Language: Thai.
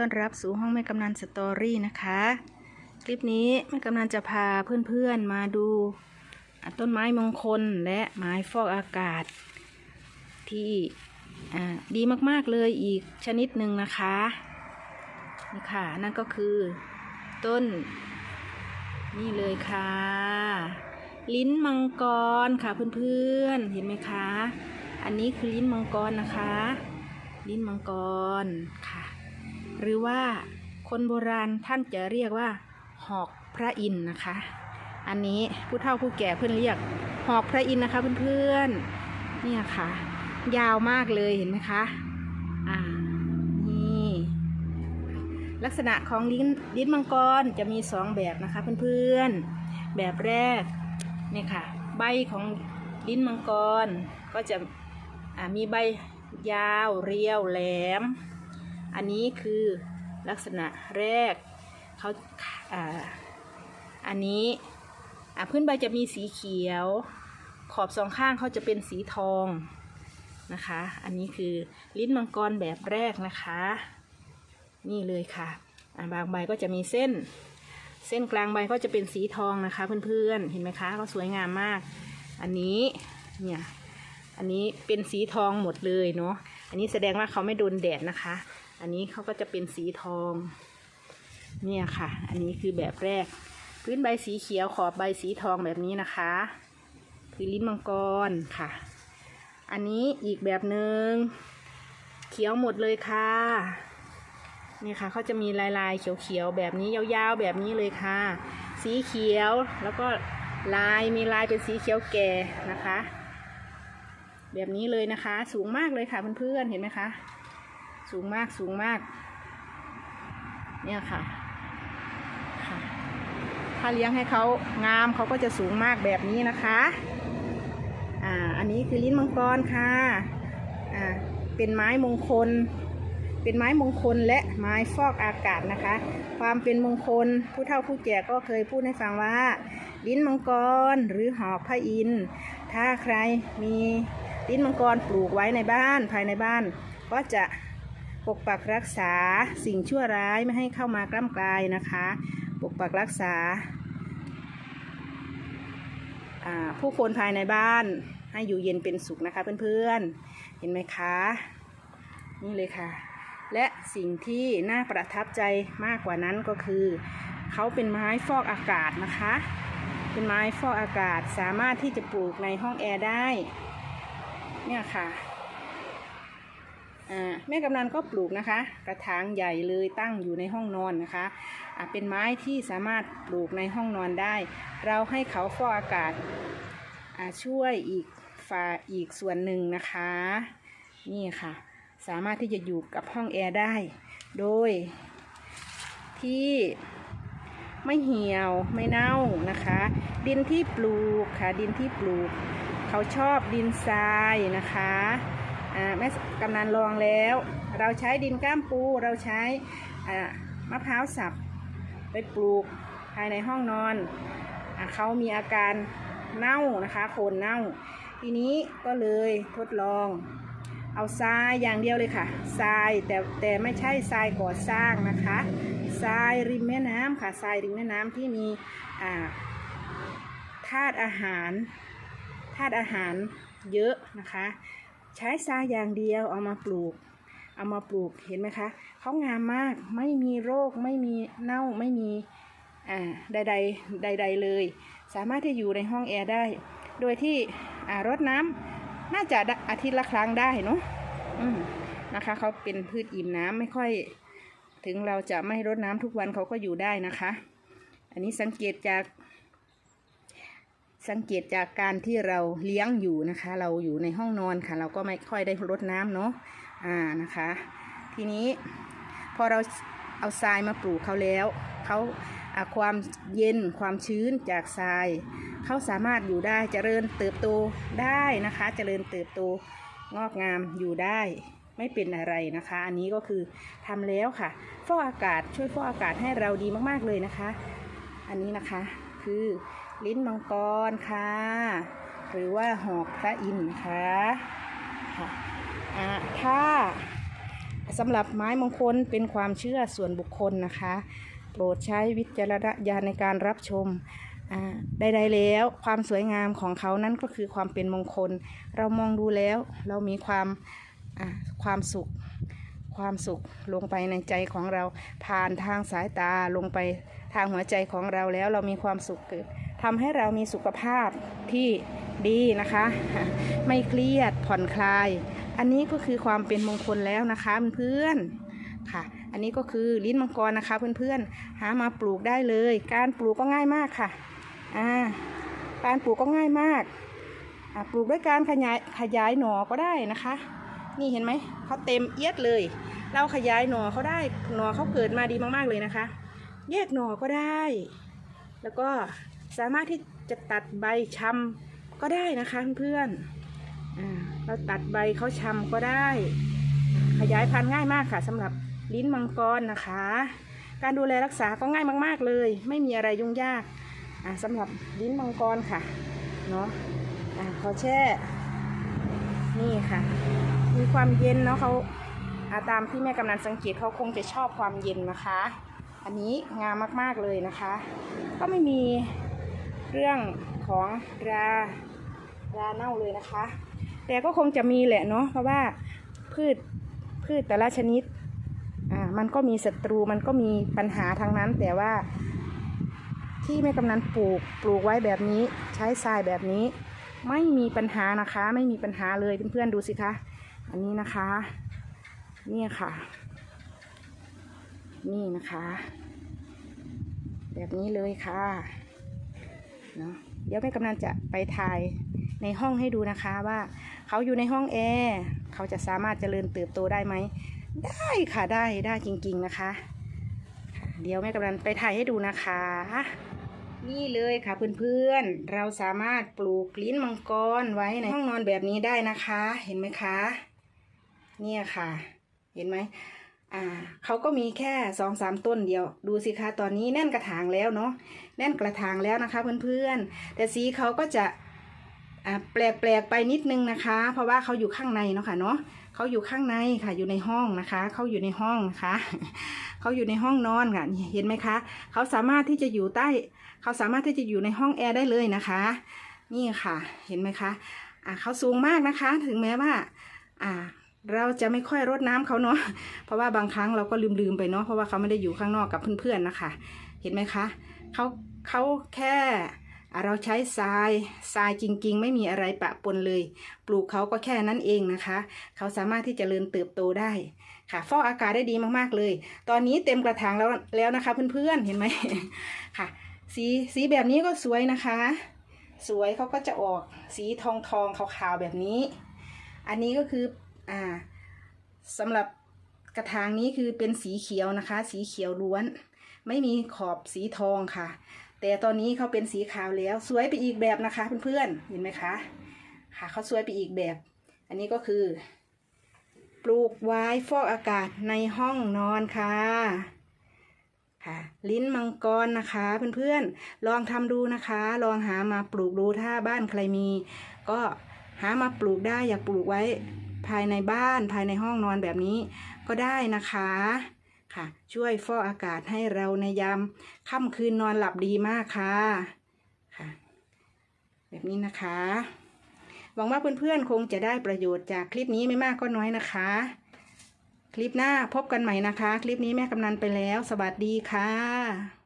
ต้อนรับสู่ห้องแม่กำนันสตอรี่นะคะ คลิปนี้แม่กำนันจะพาเพื่อนๆมาดูต้นไม้มงคลและไม้ฟอกอากาศ ที่อ่าดีมากๆเลยอีกชนิดหนึ่งนะคะนี่ค่ะนั่นก็คือต้น นี่เลยค่ะ ลิ้นมังกรค่ะเพื่อนๆเห็นไหมคะ อันนี้คือลิ้นมังกรนะคะ ลิ้นมังกรค่ะ หรือว่าคนโบราณท่านจะเรียกว่าหอกพระอินทร์นะคะ อันนี้ผู้เฒ่าผู้แก่เพื่อนเรียกหอกพระอินทร์นะคะเพื่อนๆเนี่ยค่ะ ยาวมากเลยเห็นไหมคะอ่านี่ลักษณะของลิ้นลิ้นมังกรจะมีสองแบบนะคะเพื่อนๆแบบแรกเนี่ยค่ะ ใบของลิ้นมังกรก็จะมีใบยาวเรียวแหลม อันนี้คือลักษณะแรกเขาอ่าอันนี้อ่าพื้นใบจะมีสีเขียว ขอบสองข้างเขาจะเป็นสีทองนะคะ อันนี้คือลิ้นมังกรแบบแรกนะคะ นี่เลยค่ะอ่าบางใบก็จะมีเส้น เส้นกลางใบก็จะเป็นสีทองนะคะ เพื่อนๆ เห็นไหมคะก็สวยงามมาก อันนี้เนี่ยอันนี้เป็นสีทองหมดเลยเนาะ อันนี้แสดงว่าเขาไม่โดนแดดนะคะ อันนี้เขาก็จะเป็นสีทอง เนี่ยค่ะ อันนี้คือแบบแรก พื้นใบสีเขียวขอบใบสีทองแบบนี้นะคะ คือลิ้นมังกรค่ะ อันนี้อีกแบบหนึง่งเขียวหมดเลยค่ะนี่ค่ะเขาจะมีลายลายๆเขียวๆแบบนี้ยาวๆแบบนี้เลยค่ะ สีเขียวแล้วก็ลายมีลายเป็นสีเขียวแก่นะคะ แบบนี้เลยนะคะ สูงมากเลยค่ะเพื่อนๆเห็นไหมคะ สูงมากสูงมาก เนี่ยค่ะค่ะ ถ้าเลี้ยงให้เขางามเขาก็จะสูงมากแบบนี้นะคะ อ่า อันนี้คือลิ้นมังกรค่ะ อ่า เป็นไม้มงคล เป็นไม้มงคลและไม้ฟอกอากาศนะคะ ความเป็นมงคลผู้เฒ่าผู้แก่ก็เคยพูดให้ฟังว่า ลิ้นมังกรหรือหอกพระอินทร์ถ้าใครมีลิ้นมังกรปลูกไว้ในบ้านภายในบ้านก็จะ ปกปักรักษาสิ่งชั่วร้ายไม่ให้เข้ามากล้ำกลายนะคะ ปกปักรักษาอ่าผู้คนภายในบ้านให้อยู่เย็นเป็นสุขนะคะเพื่อนๆ เห็นไหมคะ นี่เลยค่ะ และสิ่งที่น่าประทับใจมากกว่านั้นก็คือ เขาเป็นไม้ฟอกอากาศนะคะ เป็นไม้ฟอกอากาศสามารถที่จะปลูกในห้องแอร์ได้ เนี่ยค่ะ อ่าแม่กำนันก็ปลูกนะคะ กระถางใหญ่เลยตั้งอยู่ในห้องนอนนะคะอ่าเป็นไม้ที่สามารถปลูกในห้องนอนได้ เราให้เขาฟอกอากาศอ่าช่วยอีกฝ่าอีกส่วนหนึ่งนะคะ นี่ค่ะ สามารถที่จะอยู่กับห้องแอร์ได้ โดย ที่ไม่เหี่ยวไม่เน่านะคะ ดินที่ปลูกค่ะ ดินที่ปลูก เขาชอบดินทรายนะคะ แม่กำนันลองแล้ว เราใช้ดินก้ามปู เราใช้มะพร้าวสับไปปลูกภายในห้องนอนอเขามีอาการเน่านะคะโคนเน่า ทีนี้ก็เลยทดลอง เอาทรายอย่างเดียวเลยค่ะทรายแต่แต่ไม่ใช่ทรายก่อสร้างนะคะทรายริมแม่น้ำค่ะทรายริมแม่น้ำที่มีธาตุอาหารธาตุอาหารเยอะนะคะ ใช้ทรายอย่างเดียวเอามาปลูก เอามาปลูกเห็นไหมคะเขางามมากไม่มีโรคไม่มีเน่าไม่มีอ่าใดๆใดๆเลย สามารถที่อยู่ในห้องแอร์ได้ โดยที่อ่ารดน้ำน่าจะอาทิตย์ละครั้งได้เนาะอืมนะคะเขาเป็นพืชอิ่มน้ำไม่ค่อย ถึงเราจะไม่รดน้ำทุกวันเขาก็อยู่ได้นะคะ อันนี้สังเกตจาก สังเกตจากการที่เราเลี้ยงอยู่นะคะ เราอยู่ในห้องนอนค่ะ เราก็ไม่ค่อยได้รดน้ำเนาะอ่านะคะ ทีนี้พอเราเอาทรายมาปลูกเขาแล้วเขาอาความเย็นความชื้นจากทรายเขาสามารถอยู่ได้เจริญเติบโตได้นะคะ เจริญเติบโตงอกงามอยู่ได้ไม่เป็นอะไรนะคะ อันนี้ก็คือทำแล้วค่ะฟอกอากาศช่วยฟอกอากาศให้เราดีมากๆเลยนะคะ อันนี้นะคะคือ ลิ้นมังกรค่ะ หรือว่าหอกพระอินทร์นะคะค่ะอ่าถ้าสำหรับไม้มงคลเป็นความเชื่อส่วนบุคคลนะคะ โปรดใช้วิจารณญาณในการรับชมอ่าใดๆแล้วความสวยงามของเขานั้นก็คือความเป็นมงคล เรามองดูแล้วเรามีความอ่าความสุข ความสุขลงไปในใจของเรา ผ่านทางสายตาลงไปทางหัวใจของเราแล้วเรามีความสุขเกิดทำให้เรามีสุขภาพที่ดีนะคะ ไม่เครียดผ่อนคลาย อันนี้ก็คือความเป็นมงคลแล้วนะคะเพื่อนค่ะ อันนี้ก็คือลิ้นมังกรนะคะเพื่อนๆ หามาปลูกได้เลย การปลูกก็ง่ายมากค่ะอ่าการปลูกก็ง่ายมากปลูกด้วยการขยายขยายหน่อก็ได้นะคะ นี่เห็นไหมเขาเต็มเอียดเลย เราขยายหน่อเขาได้หน่อเขาเกิดมาดีมากๆเลยนะคะ แยกหน่อก็ได้ แล้วก็สามารถที่จะตัดใบชำก็ได้นะคะเพื่อนอเราตัดใบเขาชำก็ได้ ขยายพันธุ์ง่ายมากค่ะสำหรับลิ้นมังกรนะคะ การดูแลรักษาก็ง่ายมาก ๆเลย ไม่มีอะไรยุ่งยากอ่าสำหรับลิ้นมังกรค่ะเนาะขอแช่นี่ค่ะ มีความเย็นเนาะเขาอาตามที่แม่กำนันสังเกตเขาคงจะชอบความเย็นนะคะ อันนี้งามมากๆเลยนะคะ ก็ไม่มีเรื่องของราราเน่าเลยนะคะ แต่ก็คงจะมีแหละเนาะเพราะว่าพืชพืชแต่ละชนิดอ่ามันก็มีศัตรูมันก็มีปัญหาทางนั้น แต่ว่า ที่แม่กำนันปลูกปลูกไว้แบบนี้ ใช้ทรายแบบนี้ ไม่มีปัญหานะคะ ไม่มีปัญหาเลยเพื่อนๆดูสิคะ อันนี้นะคะ นี่ค่ะ นี่นะคะ แบบนี้เลยค่ะเนาะเดี๋ยวแม่กำนันจะไปถ่ายในห้องให้ดูนะคะว่าเขาอยู่ในห้องแอร์เขาจะสามารถเจริญเติบโตได้ไหม ได้ค่ะได้ได้จริง ๆนะคะคะเดี๋ยวแม่กำนันไปถ่ายให้ดูนะคะ นี่เลยค่ะเพื่อนๆ เราสามารถปลูกลิ้นมังกรไว้ในห้องนอนแบบนี้ได้นะคะ เห็นไหมคะ เนี่ยค่ะ เห็นไหมอ่าเขาก็มีแค่สองสามต้นเดียว ดูสิคะตอนนี้แน่นกระถางแล้วเนาะแน่นกระถางแล้วนะคะเพื่อนๆ แต่สีเขาก็จะอ่าแปลกๆไปนิดนึงนะคะ เพราะว่าเขาอยู่ข้างในเนาะค่ะเนาะเขาอยู่ข้างในค่ะ อยู่ในห้องนะคะเขาอยู่ในห้องนะคะเขาอยู่ในห้องนอนค่ะเห็นไหมคะเขาสามารถที่จะอยู่ใต้เขาสามารถที่จะอยู่ในห้องแอร์ได้เลยนะคะ นี่ค่ะเห็นไหมคะอ่าเขาสูงมากนะคะ ถึงแม้ว่า อ่า เราจะไม่ค่อยรดน้ำเขาเนาะ เพราะว่าบางครั้งเราก็ลืมๆไปเนาะ เพราะว่าเขาไม่ได้อยู่ข้างนอกกับเพื่อนๆนะคะ เห็นไหมคะ เขาเขาแค่เราใช้ทรายทรายจริง ๆ ไม่มีอะไรปะปนเลย ปลูกเขาก็แค่นั้นเองนะคะ เขาสามารถที่จะเริญเติบโตได้ค่ะฟอกอากาศได้ดีมากๆเลย ตอนนี้เต็มกระถางแล้วแล้วนะคะ เพื่อนๆเห็นไหมค่ะ สีสีแบบนี้ก็สวยนะคะ สวยเขาก็จะออกสีทองทองขาวๆแบบนี้ อันนี้ก็คือ อ่าสำหรับกระถางนี้คือเป็นสีเขียวนะคะ สีเขียวล้วน ไม่มีขอบสีทองค่ะ แต่ตอนนี้เขาเป็นสีขาวแล้วสวยไปอีกแบบนะคะเพื่อนๆเห็นไหมคะค่ะเขาสวยไปอีกแบบ อันนี้ก็คือ ปลูกไว้ฟอกอากาศในห้องนอนค่ะค่ะ ลิ้นมังกรนะคะเพื่อนๆลองทำดูนะคะ ลองหามาปลูกดูถ้าบ้านใครมี ก็ หามาปลูกได้อยากปลูกไว้ภายในบ้านภายในห้องนอนแบบนี้ก็ได้นะคะค่ะ ช่วยฟอกอากาศให้เราในยามค่ำคืนนอนหลับดีมากค่ะค่ะ แบบนี้นะคะ หวังว่าเพื่อนๆคงจะได้ประโยชน์จากคลิปนี้ไม่มากก็น้อยนะคะ คลิปหน้าพบกันใหม่นะคะ คลิปนี้แม่กำนันไปแล้ว สวัสดีค่ะ